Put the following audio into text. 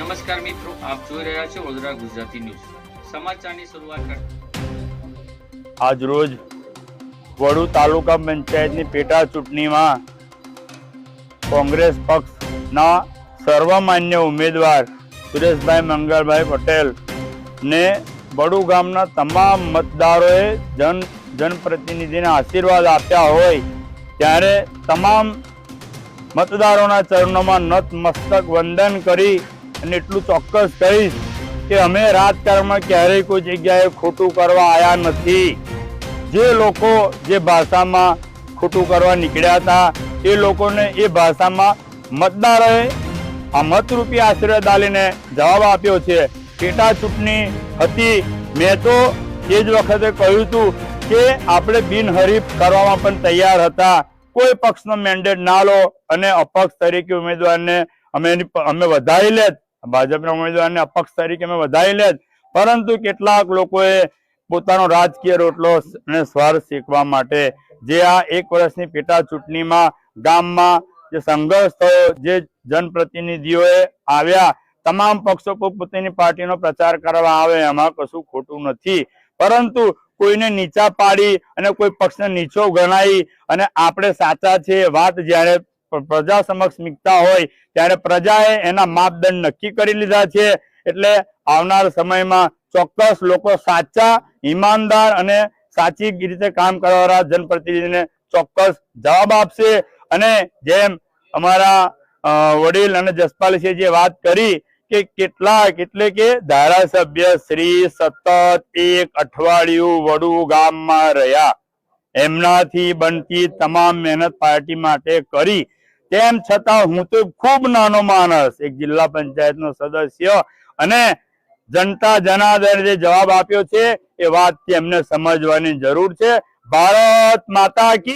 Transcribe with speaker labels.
Speaker 1: નમસ્કાર મિત્રો, આપ જોઈ રહ્યા છો વડોદરા ગુજરાતી ન્યૂઝ. સમાચારની શરૂઆત આજ
Speaker 2: રોજ વડુ તાલુકા પંચાયતની પેટા ચૂંટણીમાં કોંગ્રેસ પક્ષના સર્વમાન્ય ઉમેદવાર સુરેશભાઈ મંગળભાઈ પટેલ ને વડુ ગામના તમામ મતદારોએ જન જનપ્રતિનિધિને આશીર્વાદ આપ્યા હોય ત્યારે તમામ મતદારોના ચરણોમાં નતમસ્તક વંદન કરી અને એટલું ચોક્કસ કહીશ કે અમે રાજકારણમાં ક્યારેય કોઈ જગ્યાએ ખોટું કરવા આવ્યા નથી. જે લોકો જે ભાષામાં ખોટું કરવા નીકળ્યા હતા, એ લોકોને એ ભાષામાં મતદારોએ આ મતરૂપી આશીર્વાદ આલીને જવાબ આપ્યો છે. પેટા ચૂંટણી હતી. મેં તો એ જ વખતે કહ્યું હતું કે આપણે બિનહરીફ કરવામાં પણ તૈયાર હતા. કોઈ પક્ષનો મેન્ડેટ ના લો અને અપક્ષ તરીકે ઉમેદવારને અમે અમે વધારી લેત. ભાજપના ઉમેદવારને અપક્ષ તરીકે અમે વધારી લે પરંતુ કેટલાક લોકોએ પોતાનો રાજકીય રોટલો અને સ્વાર્થ શીખવા માટે જે આ એક વર્ષની પેટા ચૂંટણીમાં ગામમાં જે સંઘર્ષ થયો, જે જનપ્રતિનિધિઓએ આવ્યા, તમામ પક્ષો પોતપોતાની પાર્ટીનો પ્રચાર કરવા આવે, એમાં કશું ખોટું નથી. પરંતુ કોઈને નીચા પાડી અને કોઈ પક્ષને નીચો ગણાવી અને આપણે સાચા છે વાત જ્યારે પ્રજા સમક્ષ મીકતા હોય ત્યારે પ્રજાએ એના માપદંડ નક્કી કરી લીધા છે. એટલે આવનાર સમયમાં ચોક્કસ લોકો સાચા, ઈમાનદાર અને સાચી રીતે કામ કરવાવાળા જનપ્રતિનિધિને ચોક્કસ જવાબ આપશે. અને જેમ અમારા વડીલ અને જસપાલસિંહે જે વાત કરી કે કેટલાક એટલે કે ધારાસભ્ય શ્રી સતત એક અઠવાડિયું વડુ ગામમાં રહ્યા. એમનાથી બનતી તમામ મહેનત પાર્ટી માટે કરી. તેમ છતાં હું તો ખૂબ નાનો માણસ, એક જિલ્લા પંચાયતનો સદસ્ય અને જનતા જનાર્દન જે જવાબ આપ્યો છે એ વાત એમને સમજવાની જરૂર છે. ભારત માતા કી